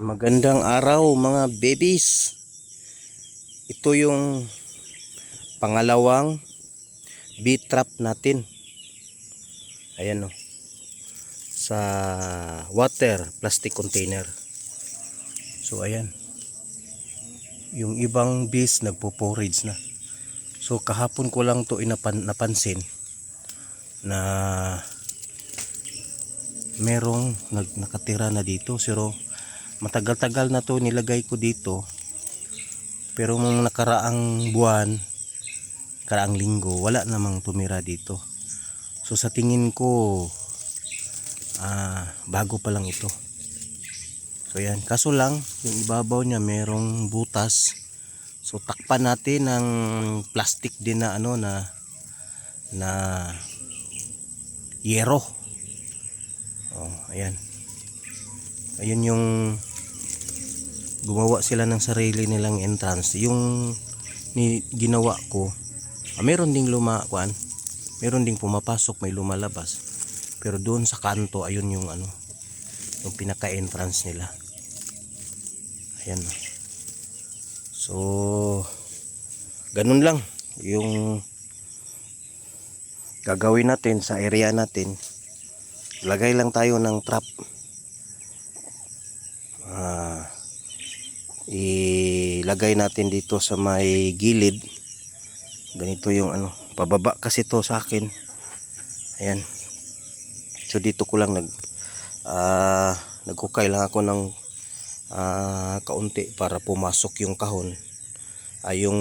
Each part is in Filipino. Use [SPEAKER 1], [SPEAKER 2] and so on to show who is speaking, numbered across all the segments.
[SPEAKER 1] Magandang araw mga babies. Ito yung pangalawang bee trap natin. Ayan o. Sa water plastic container. So ayan. Yung ibang bees nagpo-forage na. So kahapon ko lang to napansin na merong nag, nakatira na dito pero matagal-tagal na to nilagay ko dito. Pero mong nakaraang buwan nakaraang linggo wala namang tumira dito. So sa tingin ko ah, bago pa lang ito. So yan. Kaso lang yung ibabaw niya merong butas. So takpan natin ng plastic din na ano na na yero. Oh, ayan. Ayun yung gumawa sila ng sarili nilang entrance. Yung ni ginawa ko, ah, meron ding luma kuan. Meron ding pumapasok, may lumalabas. Pero doon sa kanto, ayun yung ano, yung pinaka-entrance nila. Ayan. So, ganun lang yung gagawin natin sa area natin lagay lang tayo ng trap ah ilagay natin dito sa may gilid. Ganito yung ano pababa kasi to sa akin. Ayan. So dito ko lang nag ah nagkukay lang ako ng ah, kaunti para pumasok yung kahon. Ay yung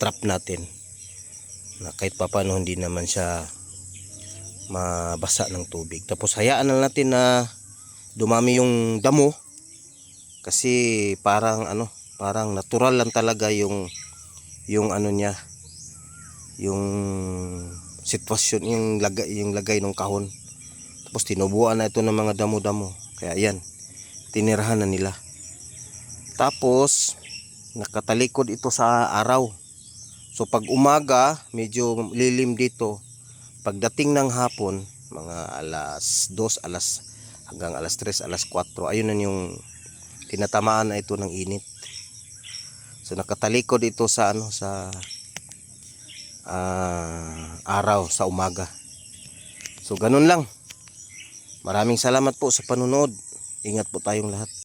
[SPEAKER 1] trap natin. Na kahit papano hindi naman siya mabasa ng tubig. Tapos hayaan na natin na dumami yung damo kasi parang ano, parang natural lang talaga yung yung ano niya yung sitwasyon yung lagay yung lagay ng kahon. Tapos tinubuan na ito ng mga damo-damo. Kaya yan, tinirahan na nila. Tapos nakatalikod ito sa araw. So pag umaga, medyo lilim dito pagdating ng hapon mga alas 2 alas hanggang alas 3 alas 4 ayun na yung tinatamaan na ito ng init. So nakatalikod ito sa ano sa ah, araw sa umaga. So ganun lang. Maraming salamat po sa panunod ingat po tayong lahat